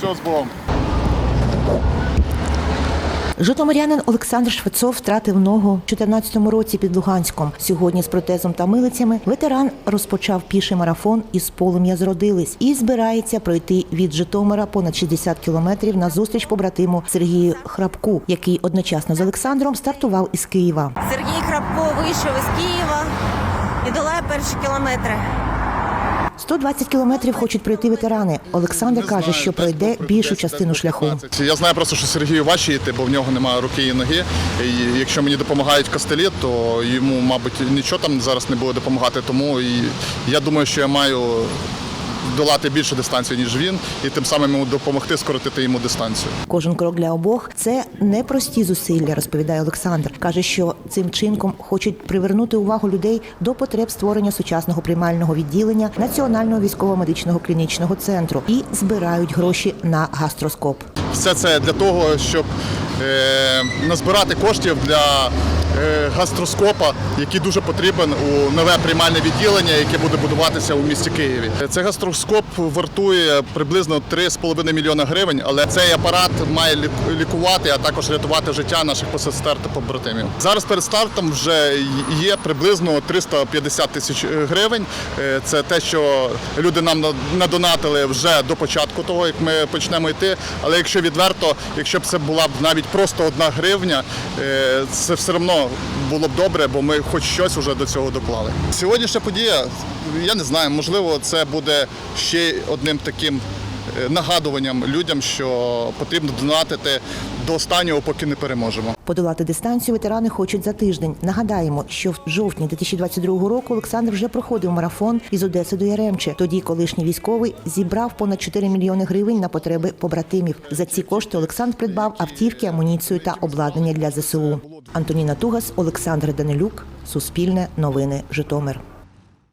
Все з Богом. Житомирянин Олександр Швецов втратив ногу у 2014 році під Луганськом. Сьогодні з протезом та милицями ветеран розпочав піший марафон із полум'я зродились і збирається пройти від Житомира понад 60 кілометрів на зустріч побратиму Сергію Храпку, який одночасно з Олександром стартував із Києва. Сергій Храпко вийшов із Києва і долає перші кілометри. 120 кілометрів хочуть пройти ветерани. Олександр каже, що пройде більшу частину шляху. Я знаю просто, що Сергію важче йти, бо в нього немає руки і ноги. І якщо мені допомагають костелі, то йому, мабуть, нічого там зараз не буде допомагати. Тому і я думаю, що я маю долати більшу дистанцію, ніж він, і тим самим йому допомогти скоротити йому дистанцію. Кожен крок для обох це непрості зусилля, розповідає Олександр. каже, що цим чинком хочуть привернути увагу людей до потреб створення сучасного приймального відділення Національного військово-медичного клінічного центру і збирають гроші на гастроскоп. Все це для того, щоб е, назбирати коштів для гастроскопа, який дуже потрібен у нове приймальне відділення, яке буде будуватися у місті Києві. Цей гастроскоп вартує приблизно 3,5 мільйона гривень, але цей апарат має лік- лікувати, а також рятувати життя наших посестер та побратимів. Зараз перед стартом вже є приблизно 350 тисяч гривень. Е, Це те, що люди нам надонатили вже до початку того, як ми почнемо йти. Але якщо відверто, якщо б це була б навіть просто одна гривня, е, це все одно було б добре, бо ми хоч щось вже до цього доклали. Сьогоднішня подія, я не знаю, можливо, це буде ще одним таким нагадуванням людям, що потрібно донатити до останнього, поки не переможемо. Подолати дистанцію ветерани хочуть за тиждень. Нагадаємо, що в жовтні 2022 року Олександр вже проходив марафон із Одеси до Яремче. Тоді колишній військовий зібрав понад 4 мільйони гривень на потреби побратимів. За ці кошти Олександр придбав автівки, амуніцію та обладнання для ЗСУ. Антоніна Тугас, Олександр Данилюк, Суспільне новини, Житомир.